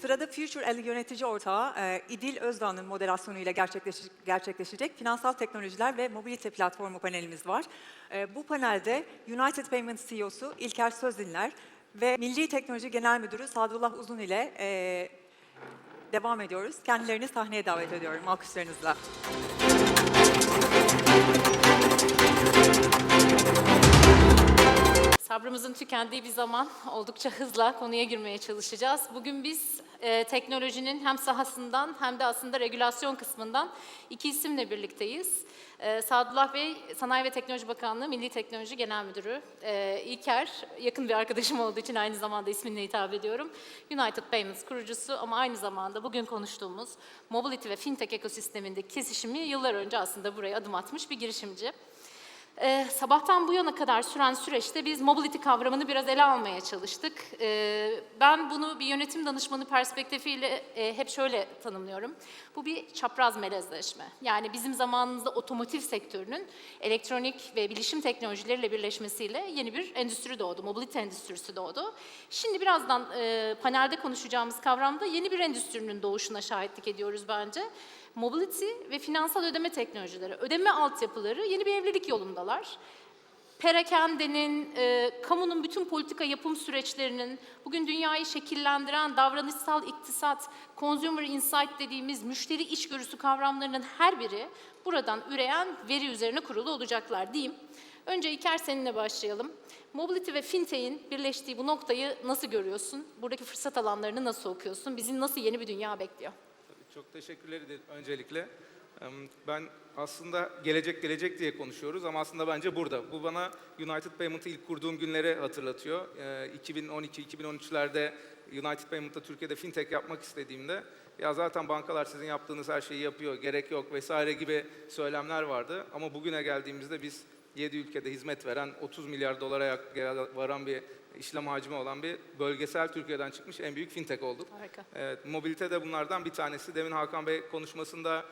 Sırada Future Ali yönetici ortağı e, İdil Özdağ'ın moderasyonuyla gerçekleşecek, finansal teknolojiler ve mobilite platformu panelimiz var. E, bu panelde United Payments CEO'su İlker Sözdinler ve Milli Teknoloji Genel Müdürü Sadullah Uzun ile e, devam ediyoruz. Kendilerini sahneye davet ediyorum alkışlarınızla. Sabrımızın tükendiği bir zaman oldukça hızla konuya girmeye çalışacağız. Bugün biz e, teknolojinin hem sahasından hem de aslında regülasyon kısmından iki isimle birlikteyiz. E, Sadullah Bey, Sanayi ve Teknoloji Bakanlığı Milli Teknoloji Genel Müdürü. E, İlker, yakın bir arkadaşım olduğu için aynı zamanda isminle hitap ediyorum. United Payments kurucusu ama aynı zamanda bugün konuştuğumuz mobility ve fintech ekosistemindeki kesişimi yıllar önce aslında buraya adım atmış bir girişimci. Ee, sabahtan bu yana kadar süren süreçte biz mobility kavramını biraz ele almaya çalıştık. Ee, ben bunu bir yönetim danışmanı perspektifiyle e, hep şöyle tanımlıyorum. Bu bir çapraz melezleşme. Yani bizim zamanımızda otomotiv sektörünün elektronik ve bilişim teknolojileriyle birleşmesiyle yeni bir endüstri doğdu, mobility endüstrisi doğdu. Şimdi birazdan e, panelde konuşacağımız kavramda yeni bir endüstrinin doğuşuna şahitlik ediyoruz bence. Mobility ve finansal ödeme teknolojileri, ödeme altyapıları yeni bir evlilik yolundalar. Perakendenin, e, kamunun bütün politika yapım süreçlerinin, bugün dünyayı şekillendiren davranışsal iktisat, consumer insight dediğimiz müşteri içgörüsü kavramlarının her biri buradan üreyen veri üzerine kurulu olacaklar diyeyim. Önce İlker seninle başlayalım. Mobility ve fintech'in birleştiği bu noktayı nasıl görüyorsun? Buradaki fırsat alanlarını nasıl okuyorsun? Bizi nasıl yeni bir dünya bekliyor? Çok teşekkürler ederim öncelikle. Ben aslında gelecek gelecek diye konuşuyoruz ama aslında bence burada. Bu bana United Payment'ı ilk kurduğum günleri hatırlatıyor. Ee, 2012-2013'lerde United Payment'ta Türkiye'de fintech yapmak istediğimde ya zaten bankalar sizin yaptığınız her şeyi yapıyor, gerek yok vesaire gibi söylemler vardı. Ama bugüne geldiğimizde biz 7 ülkede hizmet veren 30 milyar dolara varan bir işlem hacmi olan bir bölgesel Türkiye'den çıkmış en büyük fintech olduk. Harika. Evet, mobilite de bunlardan bir tanesi. Demin Hakan Bey konuşmasında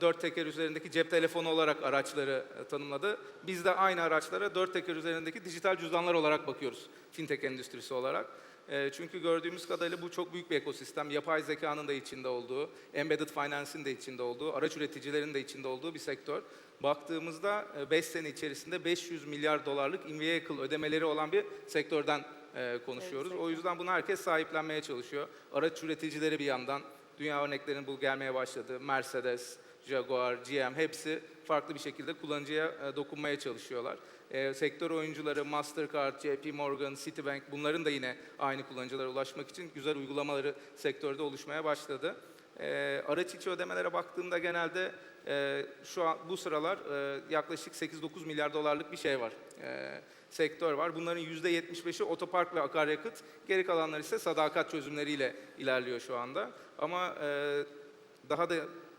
dört teker üzerindeki cep telefonu olarak araçları tanımladı. Biz de aynı araçlara dört teker üzerindeki dijital cüzdanlar olarak bakıyoruz fintech endüstrisi olarak. E, Çünkü gördüğümüz kadarıyla bu çok büyük bir ekosistem. Yapay zekanın da içinde olduğu, embedded finance'in de içinde olduğu, araç üreticilerin de içinde olduğu bir sektör. Baktığımızda 5 sene içerisinde 500 milyar dolarlık in-vehicle ödemeleri olan bir sektörden e, konuşuyoruz. O yüzden bunu herkes sahiplenmeye çalışıyor. Araç üreticileri bir yandan, dünya örneklerinin bu gelmeye başladı. Mercedes, Jaguar, GM hepsi farklı bir şekilde kullanıcıya e, dokunmaya çalışıyorlar. E, sektör oyuncuları Mastercard, JP Morgan, Citibank bunların da yine aynı kullanıcılara ulaşmak için güzel uygulamaları sektörde oluşmaya başladı. E, araç içi ödemelere baktığımda genelde e, şu an bu sıralar yaklaşık 8-9 milyar dolarlık bir şey var. Sektör var. Bunların %75'i otopark ve akaryakıt, geri kalanlar ise sadakat çözümleriyle ilerliyor şu anda. Ama daha da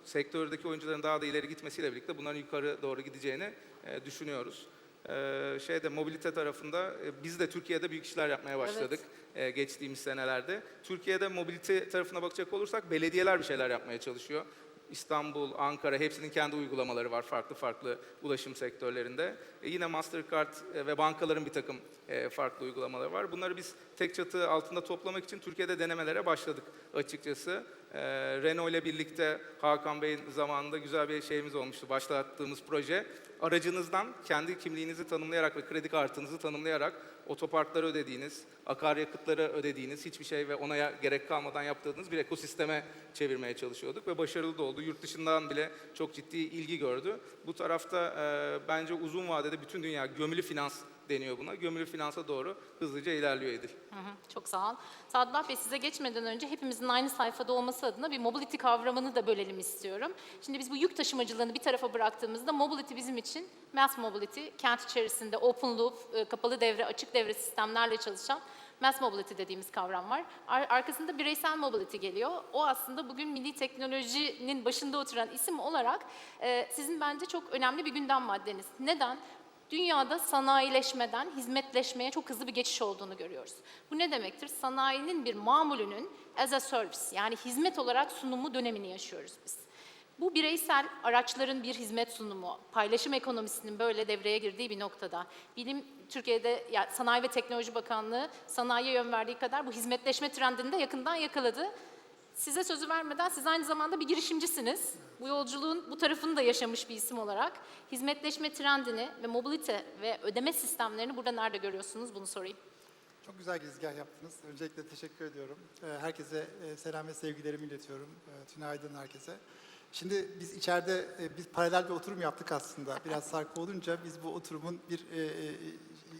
sektördeki oyuncuların daha da ileri gitmesiyle birlikte bunların yukarı doğru gideceğini e, düşünüyoruz. E, şeyde mobilite tarafında e, biz de Türkiye'de büyük işler yapmaya başladık e, geçtiğimiz senelerde. Türkiye'de mobilite tarafına bakacak olursak belediyeler bir şeyler yapmaya çalışıyor. İstanbul, Ankara hepsinin kendi uygulamaları var farklı farklı ulaşım sektörlerinde. E, yine Mastercard ve bankaların bir takım farklı uygulamaları var. Bunları biz tek çatı altında toplamak için Türkiye'de denemelere başladık açıkçası. E, Renault ile birlikte Hakan Bey'in zamanında güzel bir şeyimiz olmuştu, başlattığımız proje. Aracınızdan kendi kimliğinizi tanımlayarak ve kredi kartınızı tanımlayarak otoparkları ödediğiniz, akaryakıtları ödediğiniz, hiçbir şey ve onaya gerek kalmadan yaptığınız bir ekosisteme çevirmeye çalışıyorduk ve başarılı da oldu. Yurt dışından bile çok ciddi ilgi gördü. Bu tarafta e, bence uzun vadede bütün dünya gömülü finans deniyor buna. Gömülü finansa doğru hızlıca ilerliyor Edil. Hı hı, çok sağ ol. Sadullah Bey size geçmeden önce hepimizin aynı sayfada olması adına bir mobility kavramını da bölelim istiyorum. Şimdi biz bu yük taşımacılığını bir tarafa bıraktığımızda mobility bizim için mass mobility, kent içerisinde open loop, e, kapalı devre, açık devre sistemlerle çalışan mass mobility dediğimiz kavram var. Ar- arkasında bireysel mobility geliyor. O aslında bugün milli teknolojinin başında oturan isim olarak e, sizin bence çok önemli bir gündem maddeniz. Neden? Dünyada sanayileşmeden hizmetleşmeye çok hızlı bir geçiş olduğunu görüyoruz. Bu ne demektir? Sanayinin bir mamulünün as a service yani hizmet olarak sunumu dönemini yaşıyoruz biz. Bu bireysel araçların bir hizmet sunumu, paylaşım ekonomisinin böyle devreye girdiği bir noktada bilim Türkiye'de yani Sanayi ve Teknoloji Bakanlığı sanayiye yön verdiği kadar bu hizmetleşme trendini de yakından yakaladı. Size sözü vermeden siz aynı zamanda bir girişimcisiniz. Bu yolculuğun bu tarafını da yaşamış bir isim olarak hizmetleşme trendini ve mobilite ve ödeme sistemlerini burada nerede görüyorsunuz bunu sorayım. Çok güzel girizgah yaptınız. Öncelikle teşekkür ediyorum. Ee, Herkese e, selam ve sevgilerimi iletiyorum. Ee, Tünaydın herkese. Şimdi biz içeride e, biz paralel bir oturum yaptık aslında. Biraz sarkı olunca biz bu oturumun bir e,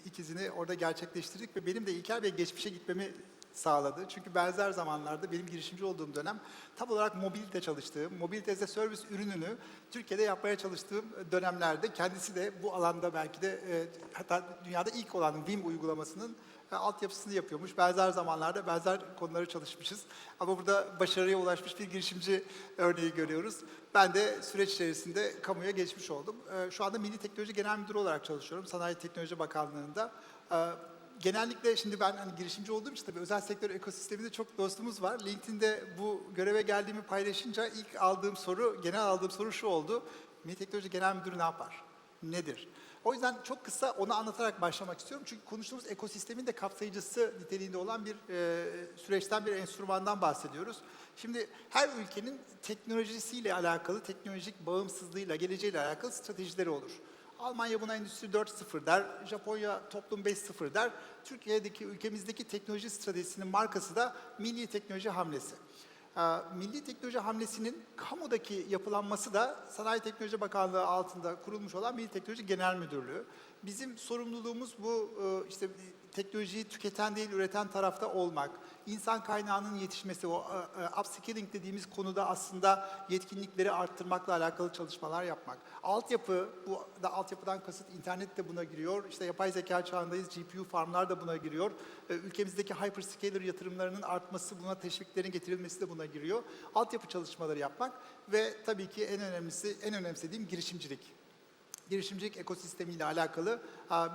ikizini orada gerçekleştirdik ve benim de İlker Bey geçmişe gitmemi sağladı. Çünkü benzer zamanlarda benim girişimci olduğum dönem tam olarak mobilite çalıştığım, mobilite as a service ürününü Türkiye'de yapmaya çalıştığım dönemlerde kendisi de bu alanda belki de e, hatta dünyada ilk olan Vim uygulamasının e, altyapısını yapıyormuş. Benzer zamanlarda benzer konuları çalışmışız. Ama burada başarıya ulaşmış bir girişimci örneği görüyoruz. Ben de süreç içerisinde kamuya geçmiş oldum. E, Şu anda Milli Teknoloji Genel Müdürü olarak çalışıyorum. Sanayi Teknoloji Bakanlığı'nda. E, Genellikle şimdi ben hani girişimci olduğum için tabii özel sektör ekosisteminde çok dostumuz var. LinkedIn'de bu göreve geldiğimi paylaşınca ilk aldığım soru, genel aldığım soru şu oldu. Milli Teknoloji Genel Müdürü ne yapar? Nedir? O yüzden çok kısa onu anlatarak başlamak istiyorum. Çünkü konuştuğumuz ekosistemin de kapsayıcısı niteliğinde olan bir e, süreçten, bir enstrümandan bahsediyoruz. Şimdi her ülkenin teknolojisiyle alakalı, teknolojik bağımsızlığıyla, geleceğiyle alakalı stratejileri olur. Almanya buna Endüstri 4.0 der, Japonya Toplum 5.0 der. Türkiye'deki, ülkemizdeki teknoloji stratejisinin markası da Milli Teknoloji Hamlesi. Ee, Milli Teknoloji Hamlesi'nin kamudaki yapılanması da Sanayi Teknoloji Bakanlığı altında kurulmuş olan Milli Teknoloji Genel Müdürlüğü. Bizim sorumluluğumuz bu e, işte teknolojiyi tüketen değil üreten tarafta olmak. İnsan kaynağının yetişmesi, o e, e, upskilling dediğimiz konuda aslında yetkinlikleri arttırmakla alakalı çalışmalar yapmak. Altyapı, bu da altyapıdan kasıt internet de buna giriyor. İşte yapay zeka çağındayız, GPU farmlar da buna giriyor. E, Ülkemizdeki hyperscaler yatırımlarının artması, buna teşviklerin getirilmesi de buna giriyor. Altyapı çalışmaları yapmak ve tabii ki en önemlisi, en önemsediğim girişimcilik girişimcilik ekosistemiyle alakalı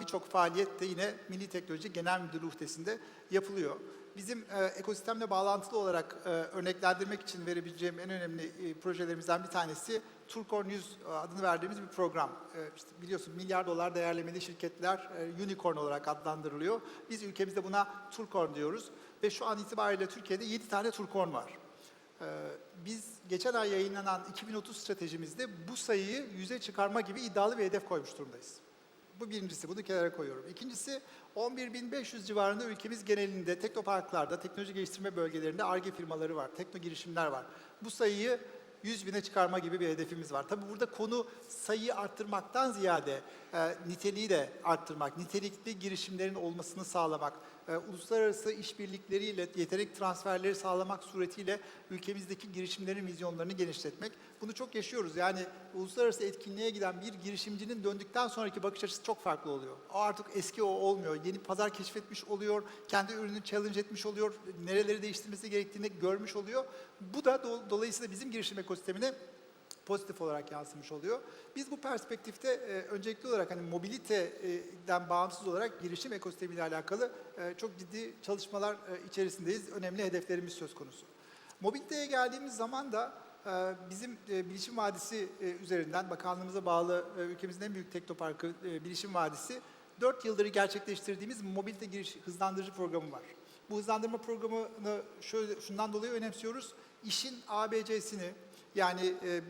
birçok faaliyet de yine Milli Teknoloji Genel Müdürlüğü uhdesinde yapılıyor. Bizim e, ekosistemle bağlantılı olarak e, örneklendirmek için verebileceğim en önemli e, projelerimizden bir tanesi Turcorn 100 adını verdiğimiz bir program. E, biliyorsun milyar dolar değerlemeli şirketler e, unicorn olarak adlandırılıyor. Biz ülkemizde buna Turcorn diyoruz ve şu an itibariyle Türkiye'de 7 tane Turcorn var. Ee, Biz geçen ay yayınlanan 2030 stratejimizde bu sayıyı yüze çıkarma gibi iddialı bir hedef koymuş durumdayız. Bu birincisi, bunu kenara koyuyorum. İkincisi, 11.500 civarında ülkemiz genelinde teknoparklarda, teknoloji geliştirme bölgelerinde ARGE firmaları var, tekno girişimler var. Bu sayıyı 100 bine çıkarma gibi bir hedefimiz var. Tabii burada konu sayıyı arttırmaktan ziyade e, niteliği de arttırmak, nitelikli girişimlerin olmasını sağlamak, e, uluslararası işbirlikleriyle yetenek transferleri sağlamak suretiyle ülkemizdeki girişimlerin vizyonlarını genişletmek. Bunu çok yaşıyoruz. Yani uluslararası etkinliğe giden bir girişimcinin döndükten sonraki bakış açısı çok farklı oluyor. O artık eski o olmuyor. Yeni pazar keşfetmiş oluyor. Kendi ürünü challenge etmiş oluyor. Nereleri değiştirmesi gerektiğini görmüş oluyor. Bu da do- dolayısıyla bizim girişim ekosistemine pozitif olarak yansımış oluyor. Biz bu perspektifte e, öncelikli olarak hani mobiliteden bağımsız olarak girişim ekosistemiyle alakalı e, çok ciddi çalışmalar e, içerisindeyiz. Önemli hedeflerimiz söz konusu. Mobiliteye geldiğimiz zaman da e, bizim e, Bilişim Vadisi e, üzerinden bakanlığımıza bağlı ülkemizin en büyük teknoparkı Bilişim Vadisi 4 yıldır gerçekleştirdiğimiz mobilite giriş hızlandırıcı programı var. Bu hızlandırma programını şöyle şundan dolayı önemsiyoruz. İşin ABC'sini yani e,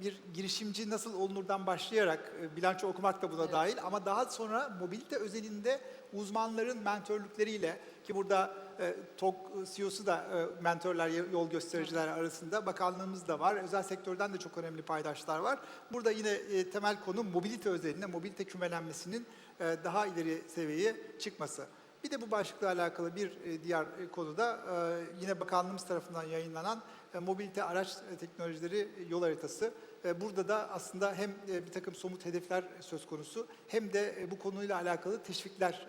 bir girişimci nasıl olunurdan başlayarak e, bilanço okumak da buna dahil ama daha sonra mobilite özelinde uzmanların mentörlükleriyle ki burada e, TOG CEO'su da e, mentörler, yol göstericiler arasında bakanlığımız da var. Özel sektörden de çok önemli paydaşlar var. Burada yine e, temel konu mobilite özelinde, mobilite kümelenmesinin e, daha ileri seviyeye çıkması. Bir de bu başlıkla alakalı bir e, diğer e, konuda e, yine bakanlığımız tarafından yayınlanan mobilite araç teknolojileri yol haritası. Burada da aslında hem bir takım somut hedefler söz konusu hem de bu konuyla alakalı teşvikler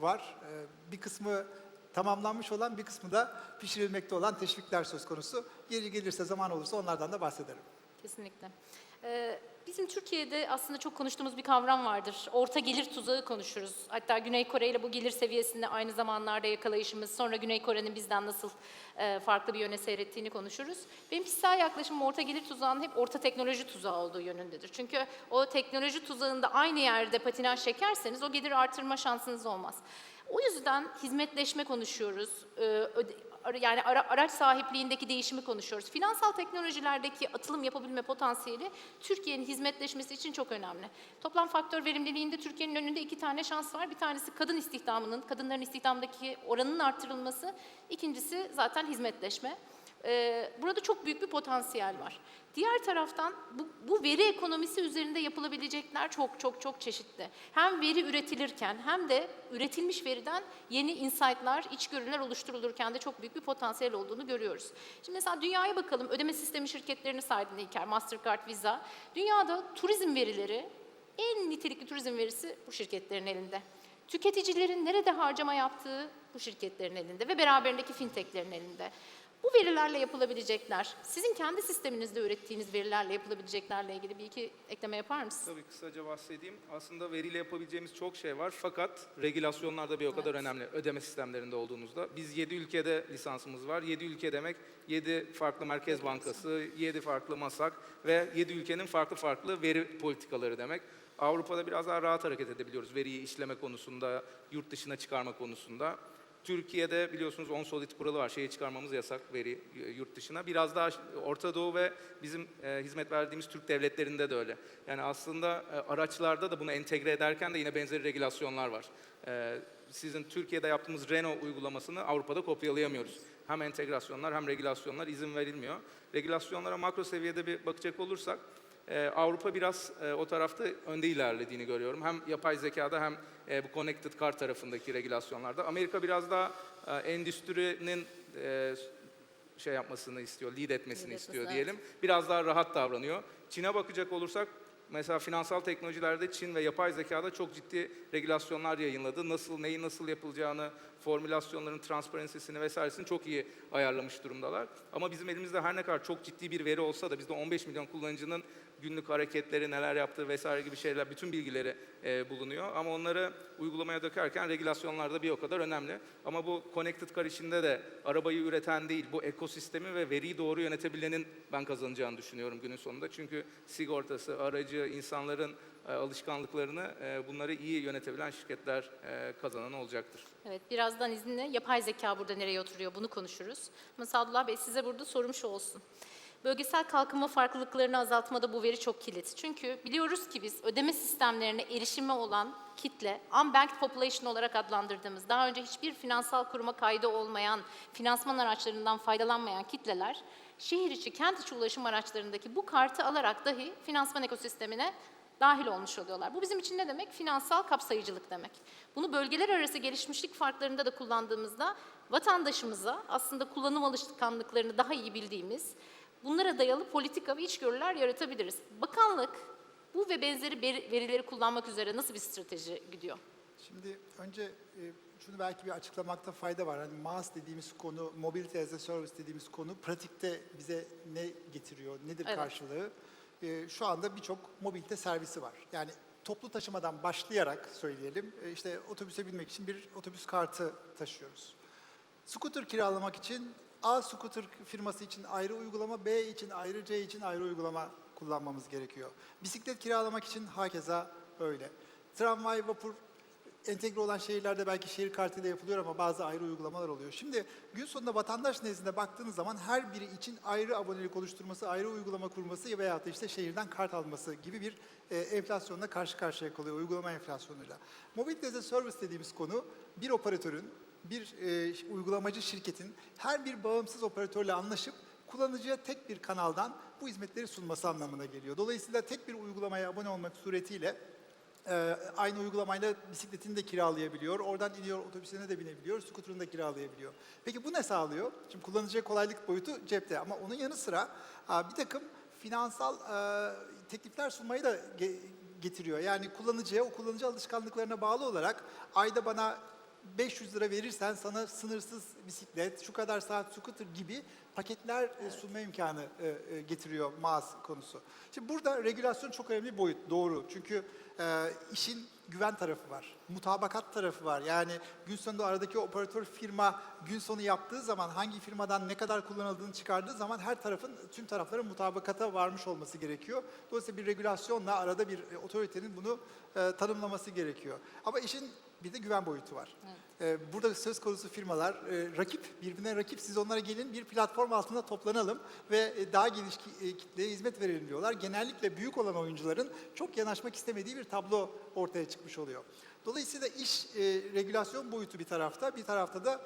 var. Bir kısmı tamamlanmış olan bir kısmı da pişirilmekte olan teşvikler söz konusu. Yeri gelirse zaman olursa onlardan da bahsederim. Kesinlikle. Ee, Bizim Türkiye'de aslında çok konuştuğumuz bir kavram vardır. Orta gelir tuzağı konuşuruz. Hatta Güney Kore ile bu gelir seviyesinde aynı zamanlarda yakalayışımız, sonra Güney Kore'nin bizden nasıl e, farklı bir yöne seyrettiğini konuşuruz. Benim kişisel yaklaşımım orta gelir tuzağının hep orta teknoloji tuzağı olduğu yönündedir. Çünkü o teknoloji tuzağında aynı yerde patinaj çekerseniz o gelir artırma şansınız olmaz. O yüzden hizmetleşme konuşuyoruz. Yani ara- araç sahipliğindeki değişimi konuşuyoruz. Finansal teknolojilerdeki atılım yapabilme potansiyeli Türkiye'nin hizmetleşmesi için çok önemli. Toplam faktör verimliliğinde Türkiye'nin önünde iki tane şans var. Bir tanesi kadın istihdamının, kadınların istihdamdaki oranının artırılması. İkincisi zaten hizmetleşme. Ee, burada çok büyük bir potansiyel var. Diğer taraftan bu, bu veri ekonomisi üzerinde yapılabilecekler çok çok çok çeşitli. Hem veri üretilirken hem de üretilmiş veriden yeni insight'lar, içgörüler oluşturulurken de çok büyük bir potansiyel olduğunu görüyoruz. Şimdi mesela dünyaya bakalım. Ödeme sistemi şirketlerini saydın İlker, Mastercard, Visa. Dünyada turizm verileri, en nitelikli turizm verisi bu şirketlerin elinde. Tüketicilerin nerede harcama yaptığı bu şirketlerin elinde ve beraberindeki fintechlerin elinde. Bu verilerle yapılabilecekler, sizin kendi sisteminizde ürettiğiniz verilerle yapılabileceklerle ilgili bir iki ekleme yapar mısınız? Tabii kısaca bahsedeyim. Aslında veriyle yapabileceğimiz çok şey var fakat regülasyonlar da bir o kadar önemli ödeme sistemlerinde olduğunuzda. Biz 7 ülkede lisansımız var. 7 ülke demek 7 farklı merkez bankası, 7 farklı masak ve 7 ülkenin farklı farklı veri politikaları demek. Avrupa'da biraz daha rahat hareket edebiliyoruz veriyi işleme konusunda, yurt dışına çıkarma konusunda. Türkiye'de biliyorsunuz on solid kuralı var. Şeyi çıkarmamız yasak veri yurt dışına. Biraz daha Orta Doğu ve bizim e, hizmet verdiğimiz Türk devletlerinde de öyle. Yani aslında e, araçlarda da bunu entegre ederken de yine benzeri regülasyonlar var. E, sizin Türkiye'de yaptığımız Renault uygulamasını Avrupa'da kopyalayamıyoruz. Hem entegrasyonlar hem regülasyonlar izin verilmiyor. Regülasyonlara makro seviyede bir bakacak olursak ee, Avrupa biraz e, o tarafta önde ilerlediğini görüyorum. Hem yapay zekada hem e, bu connected car tarafındaki regülasyonlarda. Amerika biraz daha e, endüstrinin e, şey yapmasını istiyor, lead etmesini Lead istiyor etmesi, diyelim. Biraz daha rahat davranıyor. Çin'e bakacak olursak mesela finansal teknolojilerde Çin ve yapay zekada çok ciddi regülasyonlar yayınladı. Nasıl, neyi nasıl yapılacağını, formülasyonların transparensisini vesairesini çok iyi ayarlamış durumdalar. Ama bizim elimizde her ne kadar çok ciddi bir veri olsa da bizde 15 milyon kullanıcının günlük hareketleri, neler yaptığı vesaire gibi şeyler, bütün bilgileri e, bulunuyor. Ama onları uygulamaya dökerken regülasyonlar da bir o kadar önemli. Ama bu Connected Car işinde de arabayı üreten değil, bu ekosistemi ve veriyi doğru yönetebilenin ben kazanacağını düşünüyorum günün sonunda. Çünkü sigortası, aracı, insanların e, alışkanlıklarını e, bunları iyi yönetebilen şirketler e, kazanan olacaktır. Evet, birazdan izninle yapay zeka burada nereye oturuyor bunu konuşuruz. Ama Sadullah Bey size burada sorum şu olsun. Bölgesel kalkınma farklılıklarını azaltmada bu veri çok kilit. Çünkü biliyoruz ki biz ödeme sistemlerine erişimi olan kitle, unbanked population olarak adlandırdığımız, daha önce hiçbir finansal kuruma kaydı olmayan, finansman araçlarından faydalanmayan kitleler, şehir içi, kent içi ulaşım araçlarındaki bu kartı alarak dahi finansman ekosistemine dahil olmuş oluyorlar. Bu bizim için ne demek? Finansal kapsayıcılık demek. Bunu bölgeler arası gelişmişlik farklarında da kullandığımızda vatandaşımıza aslında kullanım alışkanlıklarını daha iyi bildiğimiz, bunlara dayalı politika ve içgörüler yaratabiliriz. Bakanlık bu ve benzeri verileri kullanmak üzere nasıl bir strateji gidiyor? Şimdi önce e, şunu belki bir açıklamakta fayda var. Hani MaaS dediğimiz konu, Mobility as a Service dediğimiz konu pratikte bize ne getiriyor, nedir Evet. karşılığı? E, Şu anda birçok mobilite servisi var. Yani toplu taşımadan başlayarak söyleyelim, e, işte otobüse binmek için bir otobüs kartı taşıyoruz. Scooter kiralamak için A scooter firması için ayrı uygulama, B için ayrı, C için ayrı uygulama kullanmamız gerekiyor. Bisiklet kiralamak için hakeza öyle. Tramvay, vapur entegre olan şehirlerde belki şehir kartıyla yapılıyor ama bazı ayrı uygulamalar oluyor. Şimdi gün sonunda vatandaş nezdinde baktığınız zaman her biri için ayrı abonelik oluşturması, ayrı uygulama kurması veya da işte şehirden kart alması gibi bir e, enflasyonla karşı karşıya kalıyor, uygulama enflasyonuyla. Mobility as a Service dediğimiz konu bir operatörün, bir e, uygulamacı şirketin her bir bağımsız operatörle anlaşıp kullanıcıya tek bir kanaldan bu hizmetleri sunması anlamına geliyor. Dolayısıyla tek bir uygulamaya abone olmak suretiyle ee, aynı uygulamayla bisikletini de kiralayabiliyor. Oradan iniyor otobüsüne de binebiliyor. Skuterını da kiralayabiliyor. Peki bu ne sağlıyor? Şimdi kullanıcıya kolaylık boyutu cepte ama onun yanı sıra aa, bir takım finansal e, teklifler sunmayı da ge- getiriyor. Yani kullanıcıya o kullanıcı alışkanlıklarına bağlı olarak ayda bana 500 lira verirsen sana sınırsız bisiklet, şu kadar saat scooter gibi paketler e, sunma imkanı e, e, getiriyor mağaz konusu. Şimdi burada regülasyon çok önemli bir boyut, doğru. Çünkü işin güven tarafı var, mutabakat tarafı var. Yani gün sonunda aradaki operatör firma gün sonu yaptığı zaman hangi firmadan ne kadar kullanıldığını çıkardığı zaman her tarafın, tüm tarafların mutabakata varmış olması gerekiyor. Dolayısıyla bir regülasyonla arada bir e, otoritenin bunu e, tanımlaması gerekiyor. Ama işin bir de güven boyutu var. E, burada söz konusu firmalar e, rakip, birbirine rakip. Siz onlara gelin bir platform altında toplanalım ve e, daha geniş ki- e, kitleye hizmet verelim diyorlar. Genellikle büyük olan oyuncuların çok yanaşmak istemediği bir tablo ortaya çıkmış oluyor. Dolayısıyla iş e, regülasyon boyutu bir tarafta, bir tarafta da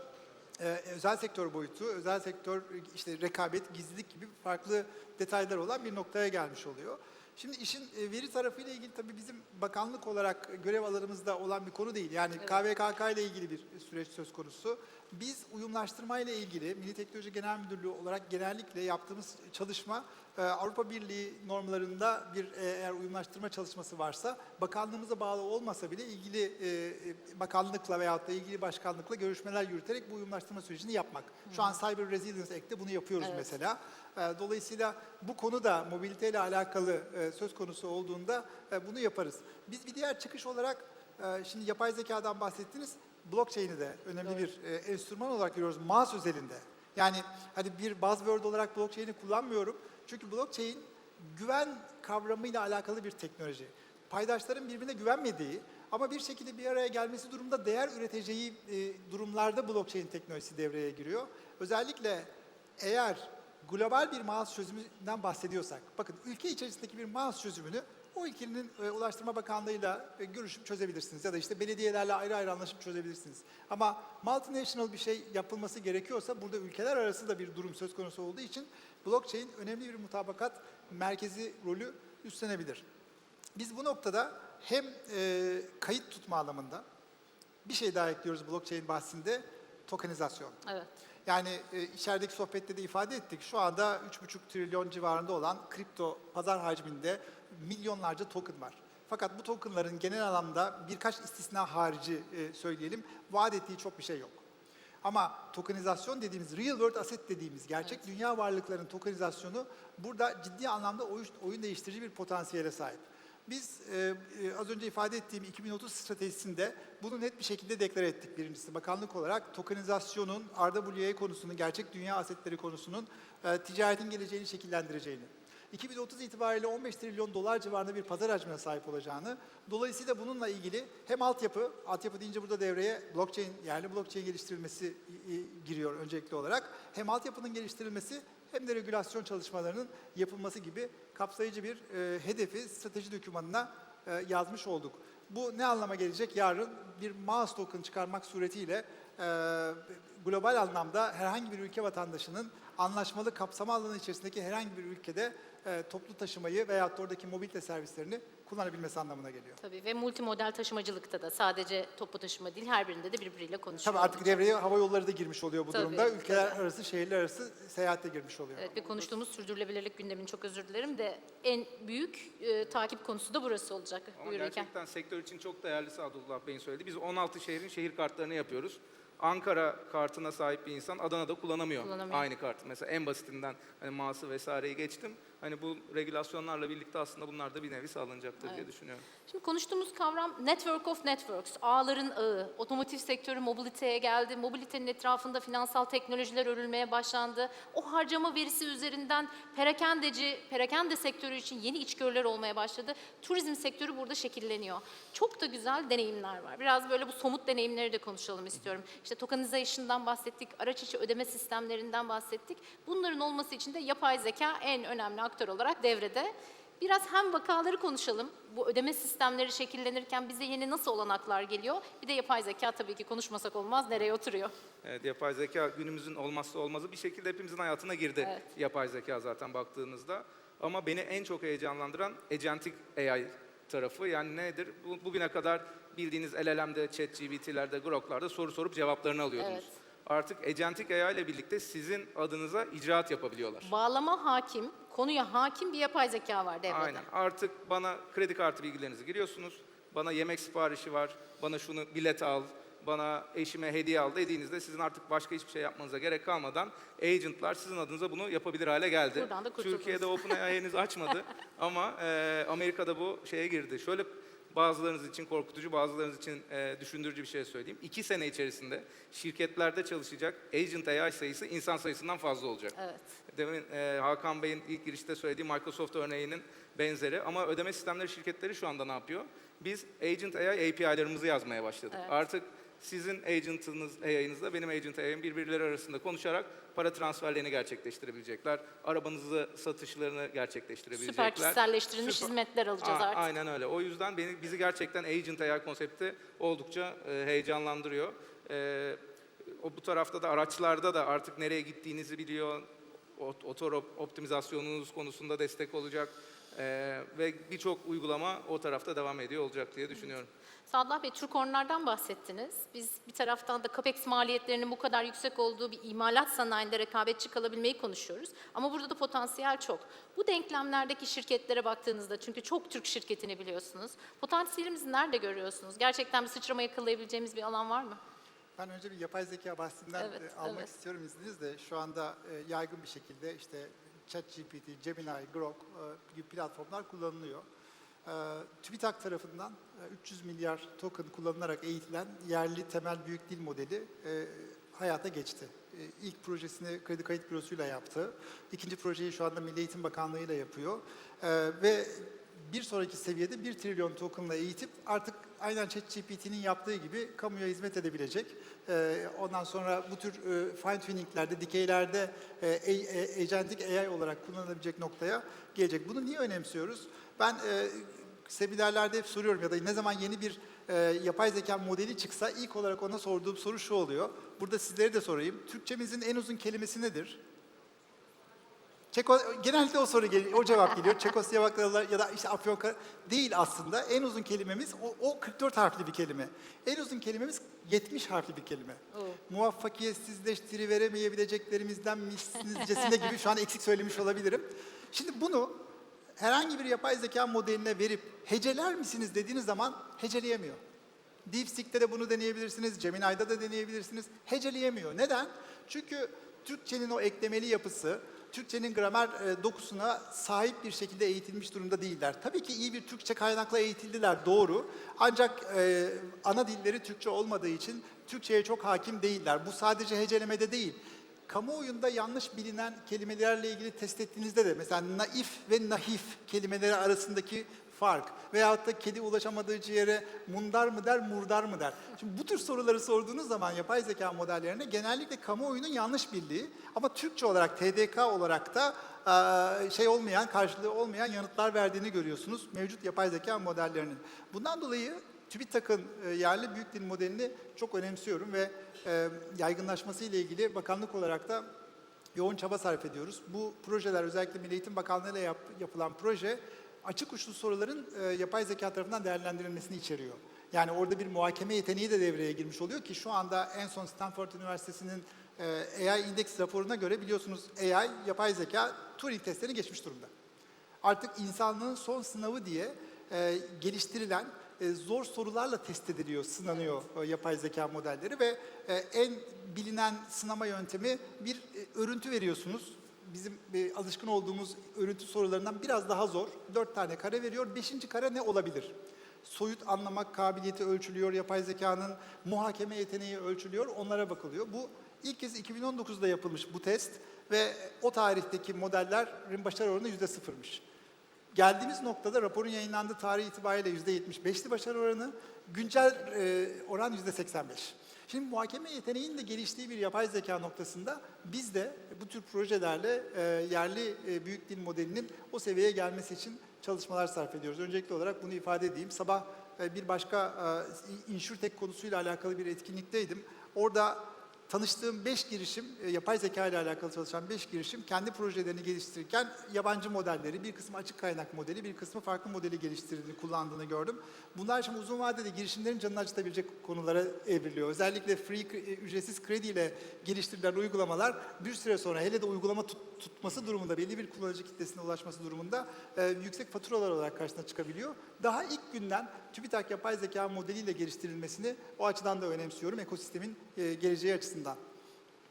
ee, özel sektör boyutu, özel sektör işte rekabet, gizlilik gibi farklı detaylar olan bir noktaya gelmiş oluyor. Şimdi işin e, veri tarafıyla ilgili tabii bizim bakanlık olarak görev alanımızda olan bir konu değil. Yani KVKK ile ilgili bir süreç söz konusu. Biz uyumlaştırma ile ilgili Milli Teknoloji Genel Müdürlüğü olarak genellikle yaptığımız çalışma e, Avrupa Birliği normlarında bir e, eğer uyumlaştırma çalışması varsa bakanlığımıza bağlı olmasa bile ilgili e, bakanlıkla veyahut da ilgili başkanlıkla görüşmeler yürüterek bu uyumlaştırma sürecini yapmak. Şu an Cyber Resilience Act'te bunu yapıyoruz Evet. mesela. Dolayısıyla bu konu da mobiliteyle alakalı söz konusu olduğunda bunu yaparız. Biz bir diğer çıkış olarak şimdi yapay zekadan bahsettiniz. Blockchain'i de önemli bir e, enstrüman olarak görüyoruz MAS özelinde. Yani hani bir buzzword olarak blockchain'i kullanmıyorum. Çünkü blockchain güven kavramıyla alakalı bir teknoloji. Paydaşların birbirine güvenmediği ama bir şekilde bir araya gelmesi durumda değer üreteceği e, durumlarda blockchain teknolojisi devreye giriyor. Özellikle eğer global bir mouse çözümünden bahsediyorsak, bakın ülke içerisindeki bir mouse çözümünü o ülkenin e, Ulaştırma Bakanlığı'yla e, görüşüp çözebilirsiniz ya da işte belediyelerle ayrı ayrı anlaşıp çözebilirsiniz. Ama multinational bir şey yapılması gerekiyorsa burada ülkeler arası da bir durum söz konusu olduğu için blockchain önemli bir mutabakat merkezi rolü üstlenebilir. Biz bu noktada hem e, kayıt tutma anlamında bir şey daha ekliyoruz blockchain bahsinde tokenizasyon. Evet. Yani e, içerideki sohbette de ifade ettik. Şu anda 3,5 trilyon civarında olan kripto pazar hacminde milyonlarca token var. Fakat bu tokenların genel anlamda birkaç istisna harici e, söyleyelim, vaat ettiği çok bir şey yok. Ama tokenizasyon dediğimiz, real world asset dediğimiz gerçek dünya varlıklarının tokenizasyonu burada ciddi anlamda oyun, oyun değiştirici bir potansiyele sahip. Biz e, e, az önce ifade ettiğim 2030 stratejisinde bunu net bir şekilde deklare ettik birincisi. Bakanlık olarak tokenizasyonun, RWA konusunun, gerçek dünya asetleri konusunun e, ticaretin geleceğini şekillendireceğini. 2030 itibariyle 15 trilyon dolar civarında bir pazar hacmine sahip olacağını, dolayısıyla bununla ilgili hem altyapı, altyapı deyince burada devreye blockchain, yerli blockchain geliştirilmesi giriyor öncelikli olarak, hem altyapının geliştirilmesi hem de regülasyon çalışmalarının yapılması gibi kapsayıcı bir e, hedefi strateji dokümanına e, yazmış olduk. Bu ne anlama gelecek? Yarın bir mouse token çıkarmak suretiyle e, global anlamda herhangi bir ülke vatandaşının anlaşmalı kapsama alanı içerisindeki herhangi bir ülkede e, toplu taşımayı da oradaki mobilite servislerini kullanabilmesi anlamına geliyor. Tabii ve multimodal taşımacılıkta da sadece toplu taşıma değil her birinde de birbiriyle konuşuyor. Tabii artık olacak. devreye hava yolları da girmiş oluyor bu Tabii, durumda. Ülkeler tabii. arası, şehirler arası seyahat de girmiş oluyor. Evet ve konuştuğumuz sürdürülebilirlik gündemini çok özür dilerim de en büyük e, takip konusu da burası olacak Ama buyururken. gerçekten sektör için çok değerli Sadullah Bey'in söyledi. Biz 16 şehrin şehir kartlarını yapıyoruz. Ankara kartına sahip bir insan Adana'da kullanamıyor, Kullanamıyor. aynı kartı. Mesela en basitinden hani mağası vesaireyi geçtim. Hani bu regülasyonlarla birlikte aslında bunlar da bir nevi sağlanacaktır diye düşünüyorum. Şimdi konuştuğumuz kavram Network of Networks, ağların ağı. Otomotiv sektörü mobiliteye geldi. Mobilitenin etrafında finansal teknolojiler örülmeye başlandı. O harcama verisi üzerinden perakendeci, perakende sektörü için yeni içgörüler olmaya başladı. Turizm sektörü burada şekilleniyor. Çok da güzel deneyimler var. Biraz böyle bu somut deneyimleri de konuşalım istiyorum. İşte tokenization'dan bahsettik, araç içi ödeme sistemlerinden bahsettik. Bunların olması için de yapay zeka en önemli aktör olarak devrede. Biraz hem vakaları konuşalım. Bu ödeme sistemleri şekillenirken bize yeni nasıl olanaklar geliyor? Bir de yapay zeka tabii ki konuşmasak olmaz. Nereye oturuyor? Evet, yapay zeka günümüzün olmazsa olmazı bir şekilde hepimizin hayatına girdi. Evet. Yapay zeka zaten baktığınızda. Ama beni en çok heyecanlandıran agentic AI tarafı. Yani nedir? Bu- Bugüne kadar bildiğiniz LLM'de, ChatGPT'lerde, Grok'larda soru sorup cevaplarını alıyordunuz. Evet. Artık agentic AI ile birlikte sizin adınıza icraat yapabiliyorlar. Bağlama hakim, konuya hakim bir yapay zeka var devrede. Aynen. Artık bana kredi kartı bilgilerinizi giriyorsunuz. Bana yemek siparişi var. Bana şunu bilet al. bana eşime hediye al dediğinizde sizin artık başka hiçbir şey yapmanıza gerek kalmadan agentlar sizin adınıza bunu yapabilir hale geldi. Buradan da kurtuldunuz. Türkiye'de OpenAI henüz açmadı ama e, Amerika'da bu şeye girdi. Şöyle bazılarınız için korkutucu, bazılarınız için e, düşündürücü bir şey söyleyeyim. İki sene içerisinde şirketlerde çalışacak agent AI sayısı insan sayısından fazla olacak. Evet. Demin e, Hakan Bey'in ilk girişte söylediği Microsoft örneğinin benzeri ama ödeme sistemleri şirketleri şu anda ne yapıyor? Biz Agent AI API'larımızı yazmaya başladık. Evet. Artık sizin agent'ınız AI'nızla benim agent AI'm birbirleri arasında konuşarak para transferlerini gerçekleştirebilecekler. Arabanızı satışlarını gerçekleştirebilecekler. Süper kişiselleştirilmiş Süper- hizmetler alacağız A- artık. Aynen öyle. O yüzden beni bizi gerçekten Agent AI konsepti oldukça e, heyecanlandırıyor. E, o bu tarafta da araçlarda da artık nereye gittiğinizi biliyor. Ot- Otor op- optimizasyonunuz konusunda destek olacak. E, ve birçok uygulama o tarafta devam ediyor olacak diye düşünüyorum. Sadullah Bey, Türkornlar'dan bahsettiniz. Biz bir taraftan da CAPEX maliyetlerinin bu kadar yüksek olduğu bir imalat sanayinde rekabetçi kalabilmeyi konuşuyoruz. Ama burada da potansiyel çok. Bu denklemlerdeki şirketlere baktığınızda, çünkü çok Türk şirketini biliyorsunuz, potansiyelimizi nerede görüyorsunuz? Gerçekten bir sıçrama yakalayabileceğimiz bir alan var mı? Ben önce bir yapay zeka bahsinden Evet, almak evet. istiyorum izninizle. Şu anda e, yaygın bir şekilde işte ChatGPT, Gemini, Grok e, gibi platformlar kullanılıyor. E, TÜBİTAK tarafından e, 300 milyar token kullanılarak eğitilen yerli temel büyük dil modeli e, hayata geçti. E, ilk projesini Kredi Kayıt Bürosu'yla yaptı. İkinci projeyi şu anda Milli Eğitim Bakanlığı'yla yapıyor. E, ve bir sonraki seviyede 1 trilyon tokenla eğitip artık aynen ChatGPT'nin yaptığı gibi kamuya hizmet edebilecek. Ee, ondan sonra bu tür e, fine tuninglerde, dikeylerde e, a- a- agentic AI olarak kullanılabilecek noktaya gelecek. Bunu niye önemsiyoruz? Ben e, seminerlerde hep soruyorum ya da ne zaman yeni bir e, yapay zeka modeli çıksa ilk olarak ona sorduğum soru şu oluyor. Burada sizlere de sorayım. Türkçemizin en uzun kelimesi nedir? Çeko, genellikle o soru geliyor, o cevap geliyor. Çekoslovakyalılar ya da işte Afyonkara değil aslında. En uzun kelimemiz o, o 44 harfli bir kelime. En uzun kelimemiz 70 harfli bir kelime. Oo. Muvaffakiyetsizleştiriveremeyebileceklerimizden mislinizcesine gibi şu an eksik söylemiş olabilirim. Şimdi bunu herhangi bir yapay zeka modeline verip heceler misiniz dediğiniz zaman heceleyemiyor. DeepSeek'te de bunu deneyebilirsiniz, Gemini'de de deneyebilirsiniz. Heceleyemiyor. Neden? Çünkü Türkçenin o eklemeli yapısı, Türkçenin gramer e, dokusuna sahip bir şekilde eğitilmiş durumda değiller. Tabii ki iyi bir Türkçe kaynakla eğitildiler, doğru. Ancak e, ana dilleri Türkçe olmadığı için Türkçe'ye çok hakim değiller. Bu sadece hecelemede değil. Kamuoyunda yanlış bilinen kelimelerle ilgili test ettiğinizde de mesela naif ve nahif kelimeleri arasındaki fark veyahut da kedi ulaşamadığı ciğere mundar mı der, murdar mı der. Şimdi bu tür soruları sorduğunuz zaman yapay zeka modellerine genellikle kamuoyunun yanlış bildiği ama Türkçe olarak, TDK olarak da şey olmayan, karşılığı olmayan yanıtlar verdiğini görüyorsunuz mevcut yapay zeka modellerinin. Bundan dolayı TÜBİTAK'ın yerli büyük dil modelini çok önemsiyorum ve yaygınlaşması ile ilgili bakanlık olarak da yoğun çaba sarf ediyoruz. Bu projeler özellikle Milli Eğitim Bakanlığı ile yap- yapılan proje açık uçlu soruların e, yapay zeka tarafından değerlendirilmesini içeriyor. Yani orada bir muhakeme yeteneği de devreye girmiş oluyor ki şu anda en son Stanford Üniversitesi'nin e, AI Index raporuna göre biliyorsunuz AI, yapay zeka Turing testlerini geçmiş durumda artık insanlığın son sınavı diye e, geliştirilen e, zor sorularla test ediliyor, sınanıyor e, yapay zeka modelleri ve e, en bilinen sınama yöntemi bir e, örüntü veriyorsunuz. Bizim e, alışkın olduğumuz örüntü sorularından biraz daha zor. Dört tane kare veriyor. Beşinci kare ne olabilir? Soyut anlamak kabiliyeti ölçülüyor, yapay zekanın muhakeme yeteneği ölçülüyor, onlara bakılıyor. Bu ilk kez 2019'da yapılmış bu test ve o tarihteki modellerin başarı oranı yüzde sıfırmış. Geldiğimiz noktada raporun yayınlandığı tarih itibariyle yüzde 75'li başarı oranı, güncel e, oran yüzde 85. Şimdi muhakeme yeteneğinin de geliştiği bir yapay zeka noktasında biz de bu tür projelerle e, yerli e, büyük dil modelinin o seviyeye gelmesi için çalışmalar sarf ediyoruz. Öncelikli olarak bunu ifade edeyim. Sabah e, bir başka e, InsurTech konusuyla alakalı bir etkinlikteydim. Orada tanıştığım 5 girişim, e, yapay zeka ile alakalı çalışan 5 girişim kendi projelerini geliştirirken yabancı modelleri, bir kısmı açık kaynak modeli, bir kısmı farklı modeli geliştirdiğini, kullandığını gördüm. Bunlar şimdi uzun vadede girişimlerin canını acıtabilecek konulara evriliyor. Özellikle free, e, ücretsiz krediyle geliştirilen uygulamalar bir süre sonra hele de uygulama tut- tutması durumunda, belli bir kullanıcı kitlesine ulaşması durumunda e, yüksek faturalar olarak karşısına çıkabiliyor. Daha ilk günden TÜBİTAK yapay zeka modeliyle geliştirilmesini o açıdan da önemsiyorum ekosistemin e, geleceği açısından.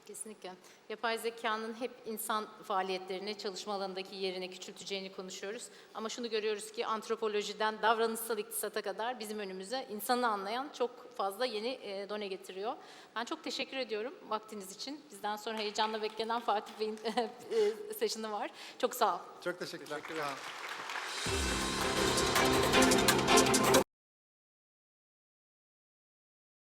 Kesinlikle. Yapay zekanın hep insan faaliyetlerini, çalışma alanındaki yerini küçülteceğini konuşuyoruz. Ama şunu görüyoruz ki antropolojiden davranışsal iktisata kadar bizim önümüze insanı anlayan çok fazla yeni e, done getiriyor. Ben çok teşekkür ediyorum vaktiniz için. Bizden sonra heyecanla beklenen Fatih Bey'in e, session'ı var. Çok sağ ol. Çok teşekkürler.